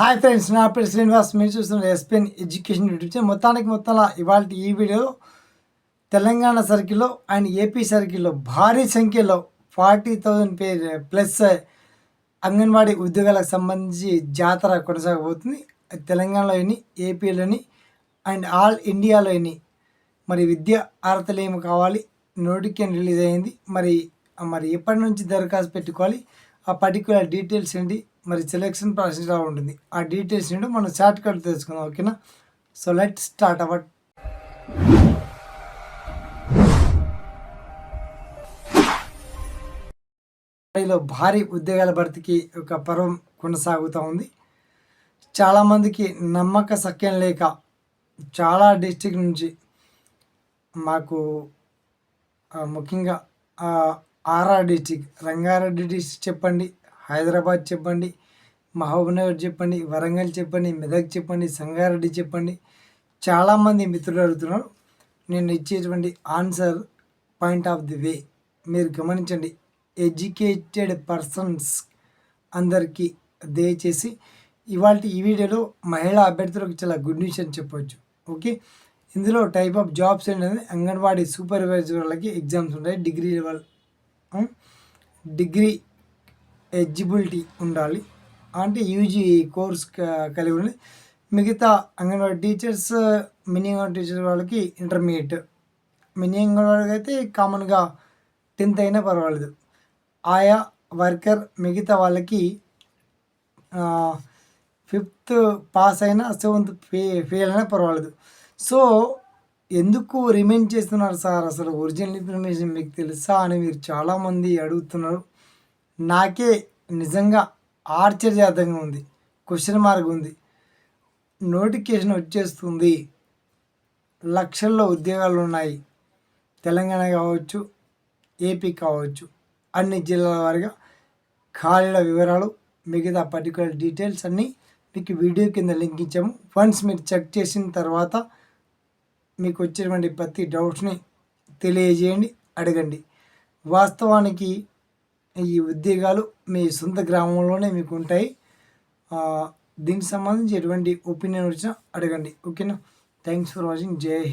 Hi friends నా పేరు శ్రీనివాస్. మీరు చూస్తున్న ఎస్పిఎన్ ఎడ్యుకేషన్ యూట్యూబ్ ఛానల్ మొత్తానికి మొత్తంలో ఇవాళ ఈ వీడియో తెలంగాణ సర్కిల్లో అండ్ ఏపీ సర్కిల్లో భారీ సంఖ్యలో forty thousand pay plus Anganwadi ఉద్యోగాలకు సంబంధించి జాతర కొనసాగబోతుంది. తెలంగాణలోని ఏపీలోని అండ్ ఆల్ ఇండియాలోని మరి విద్య అర్హతలు ఏమి కావాలి నోటిఫికేషన్ రిలీజ్ అయింది. మరి మరి ఎప్పటి నుంచి దరఖాస్తు పెట్టుకోవాలి ఆ పర్టికులర్ డీటెయిల్స్ ఏంటి మరి సెలెక్షన్ ప్రాసెస్ ఎలా ఉంటుంది. ఆ డీటెయిల్స్ నుండి మనం షార్ట్ కట్ తెలుసుకుందాం ఓకేనా సో లెట్ స్టార్ట్ అవర్లో భారీ ఉద్యోగాల భర్తీకి ఒక పర్వం కొనసాగుతూ ఉంది. చాలామందికి నమ్మక సఖ్యం లేక చాలా డిస్టిక్ నుంచి మాకు ముఖ్యంగా ఆర్ఆర్ డిస్టిక్ రంగారెడ్డి డిస్టిక్ చెప్పండి. హైదరాబాద్ చెప్పండి మహబూబ్నగర్ చెప్పండి వరంగల్ చెప్పండి మెదక్ చెప్పండి సంగారెడ్డి చెప్పండి. చాలామంది మిత్రులు అడుగుతున్నారు నేను ఇచ్చేటువంటి answer point of the way. మీరు గమనించండి ఎడ్యుకేటెడ్ పర్సన్స్ అందరికీ దయచేసి ఇవాళ ఈ వీడియోలో మహిళా అభ్యర్థులకు చాలా గుడ్ న్యూస్ అని చెప్పవచ్చు ఓకే? ఇందులో టైప్ ఆఫ్ జాబ్స్ ఏంటంటే అంగన్వాడీ సూపర్వైజర్ వాళ్ళకి ఎగ్జామ్స్ ఉంటాయి డిగ్రీ లెవెల్ డిగ్రీ ఎలిజిబిలిటీ ఉండాలి. అంటే యూజీ కోర్స్ కలిగి ఉండి మిగతా anganwadi teachers mini anganwadi teacher వాళ్ళకి ఇంటర్మీడియట్. మినీ అంగన్వాడీకి అయితే కామన్గా టెన్త్ అయినా పర్వాలేదు. ఆయా వర్కర్ మిగతా వాళ్ళకి ఫిఫ్త్ పాస్ అయినా సెవెంత్ ఫే ఫెయిల్ అయినా పర్వాలేదు. సో ఎందుకు రిమైన్ చేస్తున్నారు సార్? అసలు ఒరిజినల్ ఇన్ఫర్మేషన్ మీకు తెలుసా అని మీరు చాలామంది అడుగుతున్నారు. నాకే నిజంగా ఆశ్చర్యార్థంగా ఉంది క్వశ్చన్ మార్క్ ఉంది. నోటిఫికేషన్ వచ్చేస్తుంది. లక్షల్లో ఉద్యోగాలు ఉన్నాయి. తెలంగాణ కావచ్చు ఏపీ కావచ్చు అన్ని జిల్లాల వారిగా ఖాళీల వివరాలు మిగతా పర్టికులర్ డీటెయిల్స్ అన్నీ మీకు వీడియో కింద లింక్ ఇచ్చాము. వన్స్ మీరు చెక్ చేసిన తర్వాత మీకు వచ్చినటువంటి ప్రతి డౌట్స్ని తెలియజేయండి అడగండి. వాస్తవానికి ఈ ఉద్యోగాలు మీ సొంత గ్రామంలోనే మీకు ఉంటాయి దీనికి సంబంధించి ఎటువంటి ఒపీనియన్ వచ్చినా అడగండి. ఓకేనా? Thanks for watching. జై